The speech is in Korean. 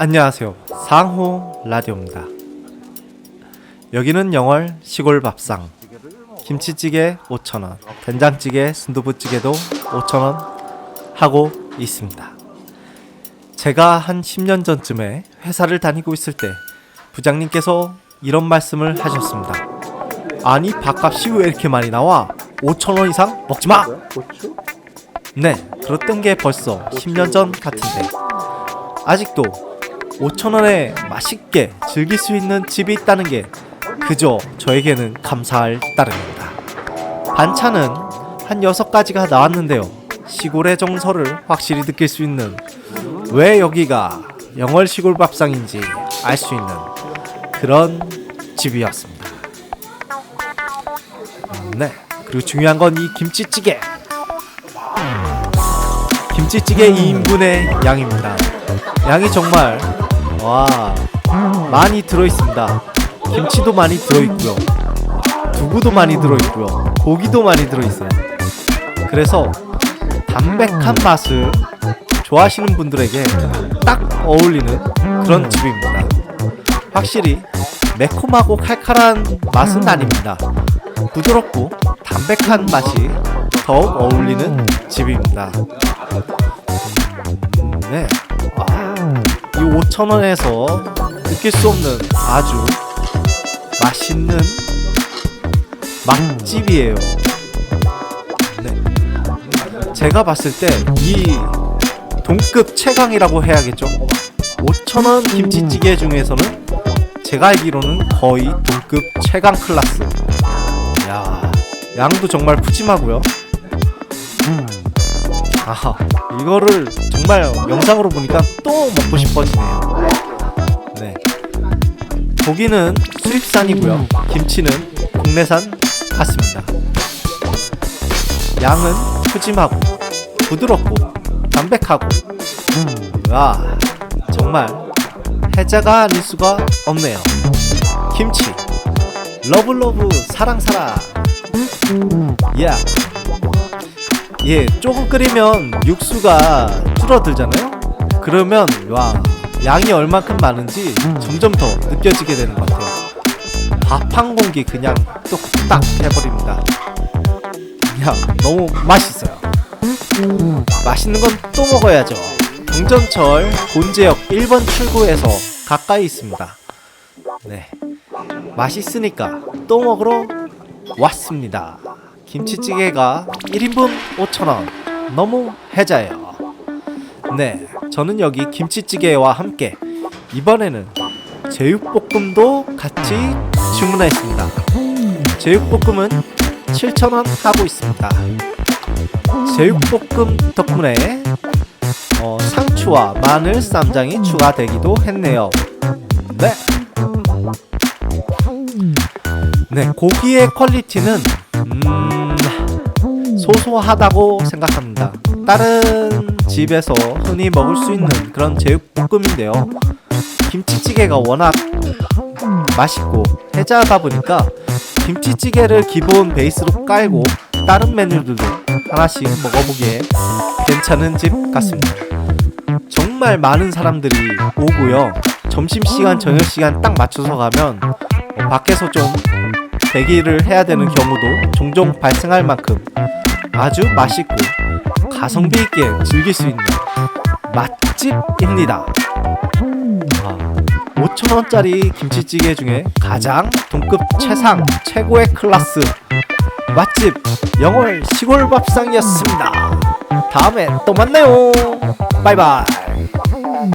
안녕하세요. 상호 라디오입니다. 여기는 영월 시골 밥상. 김치찌개 5,000원, 된장찌개, 순두부찌개도 5,000원 하고 있습니다. 제가 한 10년 전쯤에 회사를 다니고 있을 때 부장님께서 이런 말씀을 하셨습니다. 아니 밥값이 왜 이렇게 많이 나와? 5,000원 이상 먹지 마. 네, 그랬던 게 벌써 10년 전 같은데 아직도 5,000원에 맛있게 즐길 수 있는 집이 있다는 게 그저 저에게는 감사할 따름입니다. 반찬은 한 6가지가 나왔는데요. 시골의 정서를 확실히 느낄 수 있는 왜 여기가 영월 시골 밥상인지 알 수 있는 그런 집이었습니다. 음, 네. 그리고 중요한 건 이 김치찌개. 김치찌개 2인분의 양입니다. 양이 정말 와 많이 들어 있습니다. 김치도 많이 들어 있고요. 두부도 많이 들어 있고요. 고기도 많이 들어 있어요. 그래서 담백한 맛을 좋아하시는 분들에게 딱 어울리는 그런 집입니다. 확실히 매콤하고 칼칼한 맛은 아닙니다. 부드럽고 담백한 맛이 더욱 어울리는 집입니다. 음, 네. 아, 이 5,000원에서 느낄 수 없는 아주 맛있는 맛집이에요. 네. 제가 봤을 때 이 동급 최강이라고 해야겠죠. 5,000원 김치찌개 중에서는 제가 알기로는 거의 동급 최강 클래스. 야, 양도 정말 푸짐하고요. 아, 이거를 정말 영상으로 보니까 또 먹고 싶어지네요. 네. 고기는 수입산이고요. 김치는 국내산 같습니다. 양은 푸짐하고 부드럽고 담백하고 와 정말 해자가 아닐 수가 없네요. 김치 러블러브 사랑사랑 야 예, 조금 끓이면 육수가 줄어들잖아요. 그러면 와 양이 얼만큼 많은지 점점 더 느껴지게 되는 것 같아요. 밥 한 공기 그냥 뚝딱 해버립니다. 야 너무 맛있어요. 맛있는 건 또 먹어야죠. 동전철 본제역 1번 출구에서 가까이 있습니다. 네, 맛있으니까 또 먹으러 왔습니다. 김치찌개가 1인분 5,000원. 너무 해자예요. 네, 저는 여기 김치찌개와 함께 이번에는 제육볶음도 같이 주문했습니다. 제육볶음은 7,000원 하고 있습니다. 제육볶음 덕분에 어, 상추와 마늘 쌈장이 추가되기도 했네요. 네. 네, 고기의 퀄리티는 음, 소소하다고 생각합니다. 다른 집에서 흔히 먹을 수 있는 그런 제육볶음인데요. 김치찌개가 워낙 맛있고 해자하다 보니까 김치찌개를 기본 베이스로 깔고 다른 메뉴들도 하나씩 먹어보기에 괜찮은 집 같습니다. 정말 많은 사람들이 오고요. 점심시간, 저녁시간 딱 맞춰서 가면 어, 밖에서 좀 대기를 해야 되는 경우도 종종 발생할 만큼 아주 맛있고 가성비 있게 즐길 수 있는 맛집입니다. 아, 5,000원짜리 김치찌개 중에 가장 동급 최상 최고의 클래스 맛집 영월 시골 밥상이었습니다. 다음에 또 만나요. 바이바이.